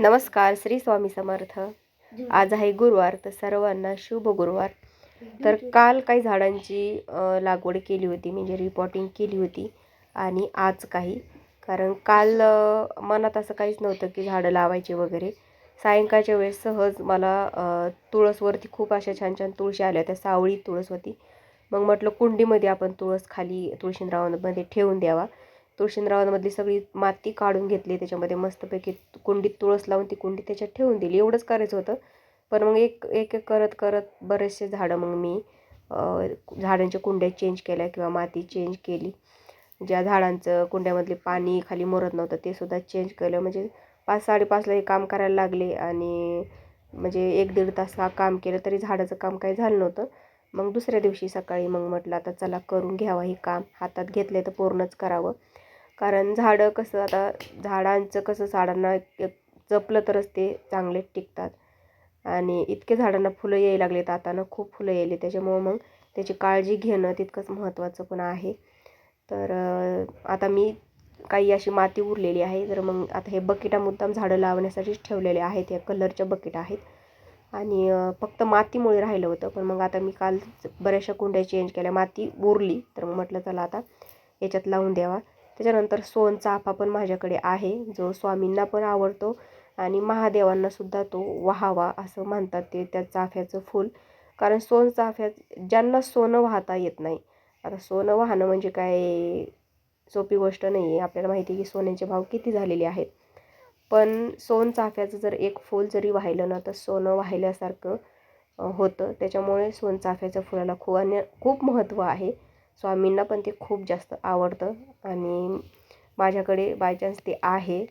नमस्कार श्री स्वामी समर्थ. आज आहे गुरुवार तर सर्वांना शुभ गुरुवार. तर काल काही झाडांची लागवड केली होती म्हणजे रिपॉटिंग केली होती आणि आज काही. कारण काल मनात असं काहीच नव्हतं की झाडं लावायची वगैरे. सायंकाळच्या वेळेस सहज मला तुळसवरती खूप अशा छान छान तुळशी आल्या होत्या सावळी तुळस होती. मग म्हटलं कुंडीमध्ये आपण तुळस खाली तुळशींद्रावणमध्ये ठेवून द्यावा. तुळशींद्रावणमधली सगळी माती काढून घेतली त्याच्यामध्ये मस्तपैकी कुंडीत तुळस लावून ती कुंडी त्याच्यात ठेवून दिली. एवढंच करायचं होतं. पण मग एक एक एक करत करत बरेचसे झाडं मग मी झाडांच्या कुंड्या चेंज केल्या किंवा माती चेंज केली. ज्या झाडांचं कुंड्यामधले पाणी खाली मुरत नव्हतं ते सुद्धा चेंज केलं. म्हणजे पाच साडेपाचला हे काम करायला लागले आणि म्हणजे एक दीड तास हा काम केलं तरी झाडाचं काम काही झालं नव्हतं. मग दुसऱ्या दिवशी सकाळी मग म्हटलं आता चला करून घ्यावं हे काम. हातात घेतलं तर पूर्णच करावं. कारण झाडं कसं आता झाडांचं कसं झाडांना एक जपलं तरच ते चांगले टिकतात. आणि इतके झाडांना फुलं यायला लागलेत आता ना खूप फुलं यायले त्याच्यामुळं मग त्याची काळजी घेणं तितकंच महत्त्वाचं पण आहे. तर आता मी काही अशी माती उरलेली आहे. तर मग आता हे बकेटा मुद्दाम झाडं लावण्यासाठीच ठेवलेले आहेत. या कलरच्या बकेट आहेत. आणि फक्त मातीमुळे राहिलं होतं. पण मग आता मी काल बऱ्याचशा कुंड्या चेंज केल्या. माती उरली. तर मग म्हटलं चला आता याच्यात लावून द्यावा. त्याच्यानंतर सोन चाफा पण माझ्याकडे आहे जो स्वामींना पण आवडतो आणि महादेवांनासुद्धा तो वाहावा असं म्हणतात ते त्या चाफ्याचं फूल. कारण सोनचाफ्यात ज्यांना सोनं वाहता येत नाही. आता सोनं वाहणं म्हणजे काय? सोपी गोष्ट नाही आहे आपल्याला माहिती आहे की सोन्याचे भाव किती झालेले आहेत. पण सोन चाफ्याचं जर एक फूल जरी वाहिलं ना तर सोनं वाहिल्यासारखं होतं. त्याच्यामुळे सोनचाफ्याच्या फुलाला खूप आणि खूप महत्त्व आहे. स्वामींना पण ते खूप जास्त आवडतं आणि माझ्याकडे बाय चान्स ते आहे.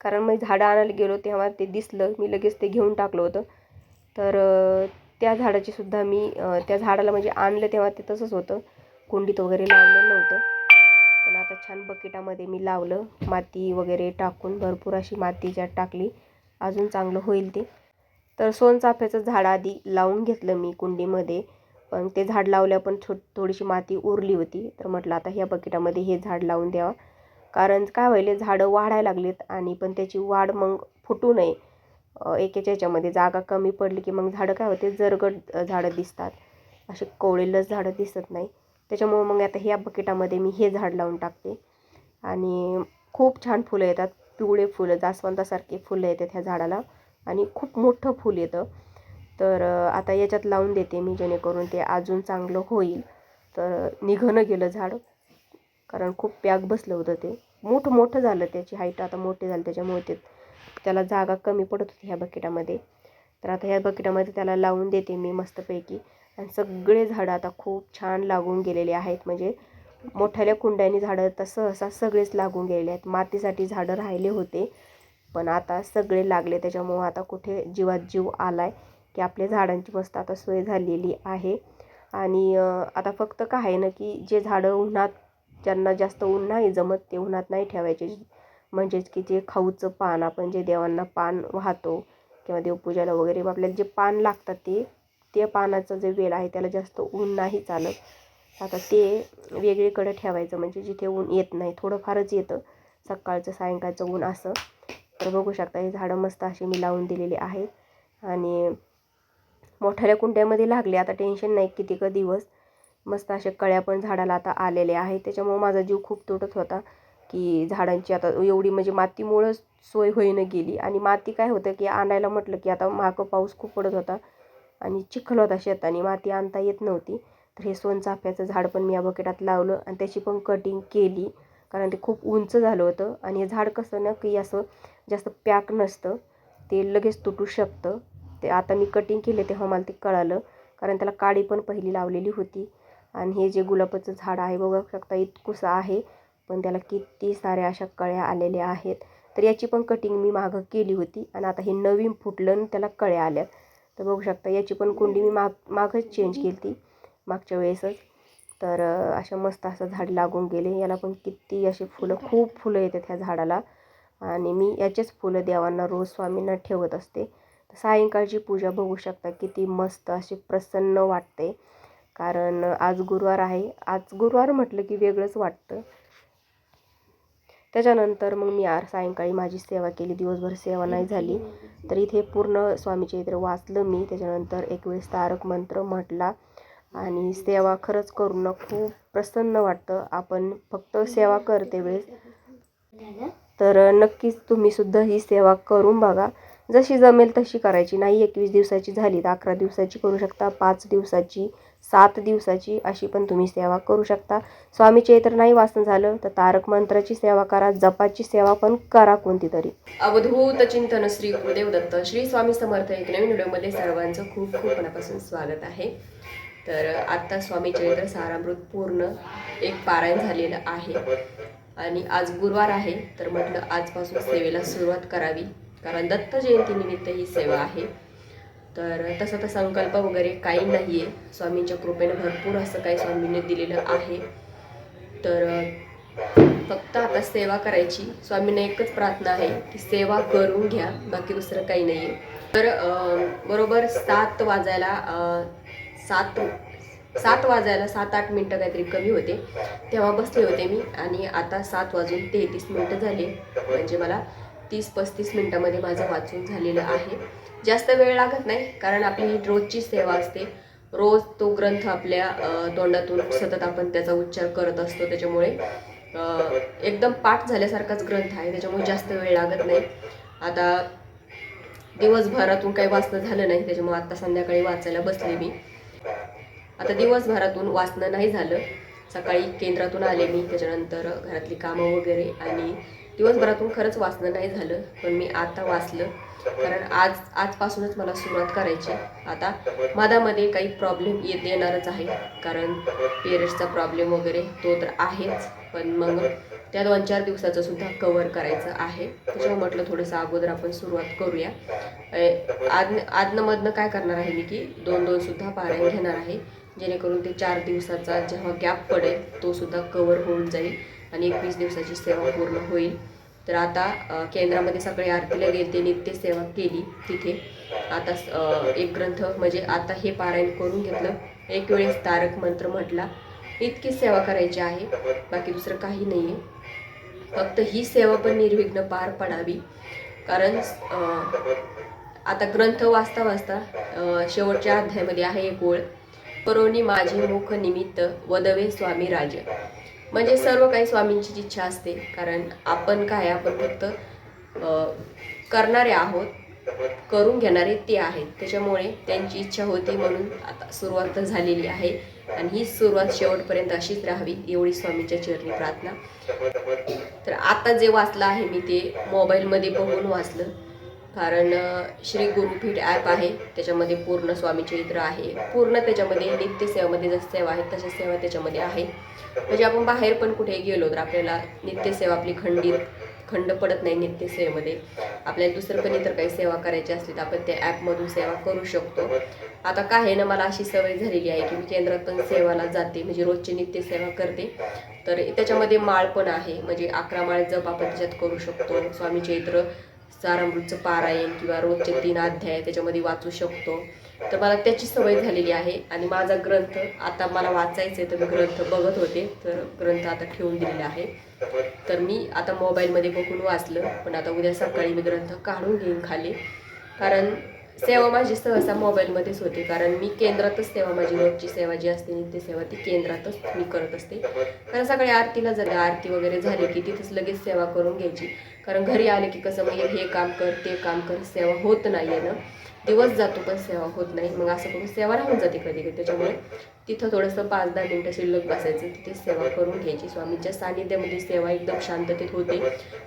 कारण मी झाडं आणायला गेलो तेव्हा ते दिसलं मी लगेच ते घेऊन टाकलं होतं. तर त्या झाडाचीसुद्धा मी त्या झाडाला म्हणजे आणलं तेव्हा ते तसंच होतं. कुंडीत वगैरे लावलं नव्हतं. पण आता छान बकेटामध्ये मी लावलं. माती वगैरे टाकून भरपूर अशी माती ज्यात टाकली. अजून चांगलं होईल ते. तर सोनचाफ्याचं झाड आधी लावून घेतलं मी कुंडीमध्ये. पण ते झाड लावल्या पण छो थोडीशी माती उरली होती. तर म्हटलं आता ह्या बकेटामध्ये हे झाड लावून द्यावं. कारण काय व्हायले झाडं वाढायला लागलीत आणि पण त्याची वाढ मग फुटू नये. एकेच्या याच्यामध्ये जागा कमी पडली की मग झाडं काय होते जरगट झाडं दिसतात. असे कोवळेलच झाडं दिसत नाही. त्याच्यामुळं मग आता ह्या बकेटामध्ये मी हे झाड लावून टाकते. आणि खूप छान फुलं येतात. पिवळे फुलं जास्वंदासारखे फुलं येतात ह्या झाडाला. आणि खूप मोठं फुल येतं. तर आता याच्यात लावून देते मी जेणेकरून ते अजून चांगलं होईल. तर निघणं गेलं झाड. कारण खूप पॅक बसलं होतं ते. मोठं मोठं झालं त्याची हाईट आता मोठी झाली. त्याच्यामुळे ते त्याला जागा कमी पडत होती ह्या बकेटामध्ये. तर आता ह्या बकेटामध्ये त्याला लावून देते मी मस्तपैकी. आणि सगळे झाडं आता खूप छान लागून गेलेले आहेत. म्हणजे मोठ्याल्या कुंड्यानी झाडं तर सहसा सगळेच लागून गेलेले आहेत. मातीसाठी झाडं राहिले होते. पण आता सगळे लागले. त्याच्यामुळं आता कुठे जीवात जीव आला आहे की आपल्या झाडांची मस्त आता सोय झालेली आहे. आणि आता फक्त काय आहे ना की जे झाडं उन्हात ज्यांना जास्त ऊन नाही जमत ते उन्हात नाही ठेवायचे. म्हणजेच की जे खाऊचं पान आपण जे देवांना पान वाहतो किंवा देवपूजाला वगैरे आपल्याला जे पान लागतात ते ते पानाचं जे वेल आहे त्याला जास्त ऊन नाही चालत. आता ते वेगळीकडे ठेवायचं म्हणजे जिथे ऊन येत नाही थोडंफारच येतं. सकाळचं सायंकाळचं ऊन असं. तर बघू शकता हे झाडं मस्त अशी मी लावून दिलेली आहेत. आणि मोठ्याल्या कुंड्यामध्ये लागले. आता टेन्शन नाही किती का दिवस. मस्त अशा कळ्या पण झाडाला आता आलेल्या आहेत. त्याच्यामुळं माझा जीव खूप तुटत होता की झाडांची आता एवढी म्हणजे मातीमुळंच सोय होईनं गेली. आणि माती काय होतं की आणायला म्हटलं की आता मागं पाऊस खूप पडत होता आणि चिखल होता शेताने. माती आणता येत नव्हती. तर हे सोनचाफ्याचं झाड पण मी या बकेटात लावलं आणि त्याची पण कटिंग केली. कारण ते खूप उंच झालं होतं. आणि हे झाड कसं ना की असं जास्त पॅक नसतं. ते लगेच तुटू शकतं. ते आता मी कटिंग केले तेव्हा मला ते कळालं. कारण त्याला काडी पण पहिली लावलेली होती. आणि हे जे गुलाबाचं झाड आहे बघू शकता इतकुसं आहे. पण त्याला किती साऱ्या अशा कळ्या आलेल्या आहेत. तर याची पण कटिंग मी मागं केली होती. आणि आता हे नवीन फुटलं आणि त्याला कळ्या आल्या. तर बघू शकता याची पण कुंडी मी माग मागच चेंज केली ती मागच्या वेळेसच. तर अशा मस्त असं झाड लागून गेले. याला पण किती अशी फुलं खूप फुलं येतात ह्या झाडाला. आणि मी याचेच फुलं देवांना रोज स्वामींना ठेवत असते. सायंकाळची पूजा बघू शकता. किती मस्त अशी प्रसन्न वाटते. कारण आज गुरुवार आहे. आज गुरुवार म्हटलं की वेगळंच वाटतं. त्याच्यानंतर मग मी आर सायंकाळी माझी सेवा केली. दिवसभर सेवा नाही झाली. तर इथे पूर्ण स्वामीचे इथे वाचलं मी. त्याच्यानंतर एक वेळेस तारक मंत्र म्हटला. आणि सेवा खरंच करून खूप प्रसन्न वाटतं. आपण फक्त सेवा करते वेळेस. तर नक्कीच तुम्ही सुद्धा ही सेवा करून बघा. जशी जमेल तशी करायची. नाही एकवीस दिवसाची झाली तर अकरा दिवसाची करू शकता पाच दिवसाची सात दिवसाची अशी पण तुम्ही सेवा करू शकता. स्वामीचे तर नाही वाचन झालं तर तारक मंत्राची सेवा करा जपाची सेवा पण करा कोणती तरी अवधूत चिंतन श्री गुरुदेव दत्त श्री स्वामी समर्थ एक नवीन व्हिडिओमध्ये सर्वांचं खूप खूप मनापासून स्वागत आहे. तर आत्ता स्वामी चरित्र सारामृत पूर्ण एक पारायण झालेलं आहे. आणि आज गुरुवार आहे तर म्हटलं आजपासून सेवेला सुरुवात करावी. कारण दत्त जयंतीनिमित्त ही सेवा आहे. तर तसं तर संकल्प वगैरे काही नाही आहे स्वामींच्या कृपेने भरपूर असं काही स्वामींनी दिलेलं आहे. तर फक्त आता सेवा करायची. स्वामींना एकच प्रार्थना आहे की सेवा करून घ्या बाकी दुसरं काही नाही आहे तर बरोबर सात वाजायला सात सात वाजायला सात आठ मिनटं काहीतरी कमी होते. तेव्हा बसले होते मी आणि आता सात वाजून तेहतीस मिनटं झाले. म्हणजे मला तीस पस्तीस मिनटामध्ये माझं वाचून झालेलं आहे. जास्त वेळ लागत नाही कारण आपली ही रोजची सेवा असते. रोज तो ग्रंथ आपल्या तोंडातून सतत आपण त्याचा उच्चार करत असतो. त्याच्यामुळे एकदम पाठ झाल्यासारखाच ग्रंथ आहे. त्याच्यामुळे जास्त वेळ लागत नाही. आता दिवसभरातून काही वाचणं झालं नाही त्याच्यामुळे आता संध्याकाळी वाचायला बसले मी. आता दिवसभरातून वाचणं नाही झालं. सकाळी केंद्रातून आले मी. त्याच्यानंतर घरातली कामं वगैरे आणि दिवसभरातून खरंच वाचणं नाही झालं पण मी आता वाचलं. कारण आज आजपासूनच मला सुरुवात करायची आता मधामध्ये काही प्रॉब्लेम येत येणारच आहे. कारण पेरेंट्सचा प्रॉब्लेम वगैरे तो तर आहेच. पण मग त्या दोन चार दिवसाचं सुद्धा कवर करायचं आहे. त्याच्यामुळे म्हटलं थोडंसं अगोदर आपण सुरुवात करूया. आद आदनमधनं काय करणार आहे मी की दोन दोन सुद्धा पारायण घेणार आहे. जेणेकरून ते चार दिवसाचा जेव्हा गॅप पडेल तो सुद्धा कवर होऊन जाईल. आणि एकवीस दिवसाची सेवा पूर्ण होईल. तर आता केंद्रामध्ये सगळे आरतीला गेले नित्य सेवा केली तिथे. आता एक ग्रंथ म्हणजे आता हे पारायण करून घेतलं. एक वेळेस तारक मंत्र म्हटला. इतकी सेवा करायची आहे. बाकी दुसरं काही नाही आहे फक्त ही सेवा पण निर्विघ्न पार पडावी. कारण आता ग्रंथ वाचता वाचता शेवटच्या अध्यायामध्ये आहे एक ओळ. करोनी माझे मुख निमित्त वदवे स्वामी राज. म्हणजे सर्व काही स्वामींची इच्छा असते. कारण आपण काय आपण फक्त करणारे आहोत करून घेणारे ते आहेत. त्याच्यामुळे त्यांची इच्छा होती म्हणून आता सुरुवात तर झालेली आहे. आणि ही सुरुवात शेवटपर्यंत अशीच राहावी एवढी स्वामीच्या चरणी प्रार्थना. तर आता जे वाचलं आहे मी ते मोबाईलमध्ये बघून वाचलं. कारण श्री गुरुपीठ ॲप आहे. त्याच्यामध्ये पूर्ण स्वामी चरित्र आहे. पूर्ण त्याच्यामध्ये नित्यसेवामध्ये जसं सेवा आहेत तशा सेवा त्याच्यामध्ये आहे. म्हणजे आपण बाहेर पण कुठे गेलो तर आपल्याला नित्यसेवा आपली खंडित खंड पडत नाही नित्यसेवेमध्ये आपल्याला दुसरं पण इतर काही सेवा करायची असली तर आपण त्या ॲपमधून सेवा करू शकतो. आता काय आहे ना मला अशी सवय झालेली आहे की मी केंद्रात पण सेवाला जाते. म्हणजे रोजची नित्यसेवा करते. तर त्याच्यामध्ये माळ पण आहे. म्हणजे अकरा माळ जप आपण त्याच्यात करू शकतो. स्वामी चैत्र सारामृतचं पारायण किंवा रोजचे तीन अध्याय त्याच्यामध्ये वाचू शकतो. तर मला त्याची सवय झालेली आहे आणि माझा ग्रंथ आता मला वाचायचं आहे तर मी ग्रंथ बघत होते तर ग्रंथ आता ठेवून दिलेला आहे. तर मी आता मोबाईलमध्ये बघून वाचलं पण आता उद्या सकाळी मी ग्रंथ काढून घेईन खाली. कारण सेवा माझी सहसा मोबाईलमध्येच होते कारण मी केंद्रातच सेवा माझी रोजची सेवा जी असते नित्य सेवा ती केंद्रातच मी करत असते. कारण सगळ्या आरतीला जर आरती वगैरे झाली की तिथेच लगेच सेवा करून घ्यायची. कारण घरी आले की कसं म्हणजे हे काम कर ते काम कर सेवा होत नाही आहे ना. दिवस जातो पण सेवा होत नाही. मग असं करून सेवा राहून जाते कधी कधी. त्याच्यामुळे तिथं थोडंसं पाच दहा मिनटं शिल्लक बसायचं. तिथे सेवा करून घ्यायची. स्वामींच्या सानिध्यामध्ये सेवा एकदम शांततेत होते.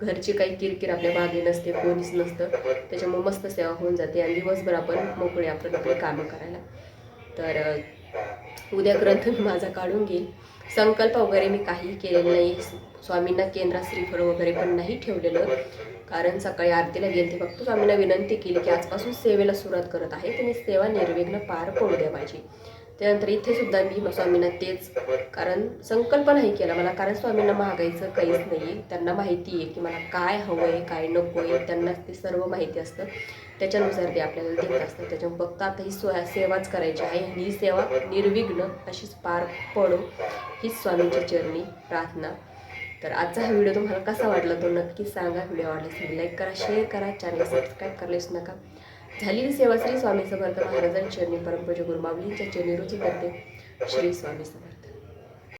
घरची काही किरकिर आपल्या मागे नसते. कोणीच नसतं. त्याच्यामुळे मस्त सेवा होऊन जाते. आणि दिवसभर आपण मोकळे आपण आपले कामं करायला. तर उद्या ग्रंथ मी माझा काढून घेईल संकल्प वगैरे मी काही केलेलं नाही. स्वामींना केंद्रात श्रीफळ वगैरे पण नाही ठेवलेलं. कारण सकाळी आरतीला गेले ते फक्त स्वामींना विनंती केली की आजपासून सेवेला सुरुवात करत आहे. तुम्ही सेवा निर्विघ्न पार पडू द्या माझी त्यानंतर इथे सुद्धा मी स्वामींना तेच कारण संकल्प नाही केला. मला कारण स्वामींना महागायचं काहीच नाही आहे त्यांना माहिती आहे की मला काय हवं आहे काय नको आहे त्यांना ते सर्व माहिती असतं. त्याच्यानुसार ते आपल्याला देत असतात. त्याच्यामुळे फक्त आता ही स्व सेवाच करायची आहे आणि ही सेवा निर्विघ्न अशीच पार पडो. हीच स्वामींच्या चरणी प्रार्थना. तर आजचा हा व्हिडिओ तुम्हाला कसा वाटला तो नक्की सांगा. व्हिडिओ आवडल्यास लाईक करा शेअर करा चॅनल सबस्क्राईब करलेच नका. झालेली सेवा श्री स्वामी समर्थ महाराजांच्या चरणी परमपूज गुरुमावलींच्या चरणी रुजू करते. श्री स्वामी समर्थ.